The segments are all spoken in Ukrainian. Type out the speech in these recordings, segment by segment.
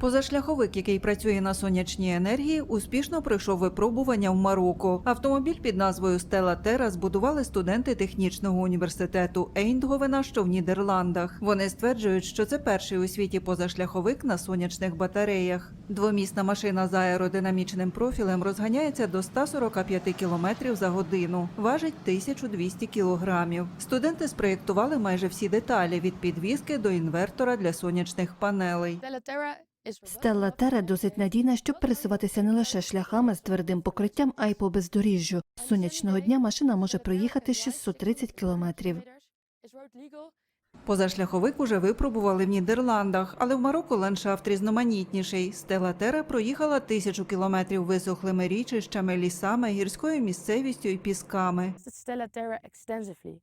Позашляховик, який працює на сонячній енергії, успішно пройшов випробування в Марокко. Автомобіль під назвою Стела Тера збудували студенти технічного університету Ейндговена, що в Нідерландах. Вони стверджують, що це перший у світі позашляховик на сонячних батареях. Двомісна машина з аеродинамічним профілем розганяється до 145 км за годину, важить 1200 кг. Студенти спроєктували майже всі деталі від підвіски до інвертора для сонячних панелей. Стелла Тере досить надійна, щоб пересуватися не лише шляхами з твердим покриттям, а й по бездоріжжю. Сонячного дня машина може проїхати 630 кілометрів. Позашляховик уже випробували в Нідерландах, але в Марокко ландшафт різноманітніший. Стела Тера проїхала тисячу кілометрів висохлими річищами, лісами, гірською місцевістю і пісками.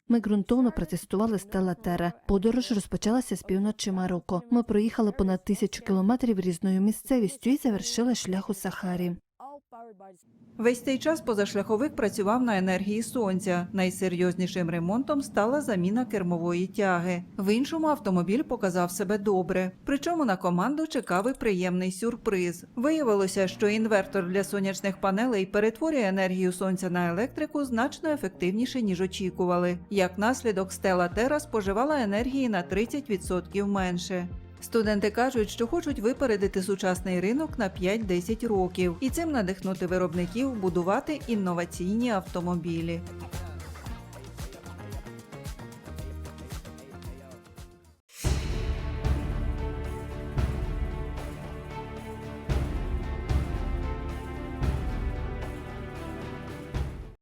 Ми ґрунтовно протестували Стелла Терра. Подорож розпочалася з півночі Марокко. Ми проїхали понад тисячу кілометрів різною місцевістю і завершили шлях у Сахарі. Весь цей час позашляховик працював на енергії сонця. Найсерйознішим ремонтом стала заміна кермової тяги. В іншому автомобіль показав себе добре. Причому на команду чекав і приємний сюрприз. Виявилося, що інвертор для сонячних панелей перетворює енергію сонця на електрику значно ефективніше ніж очікували. Як наслідок, стела Тера споживала енергії на 30% менше. Студенти кажуть, що хочуть випередити сучасний ринок на 5-10 років і цим надихнути виробників будувати інноваційні автомобілі.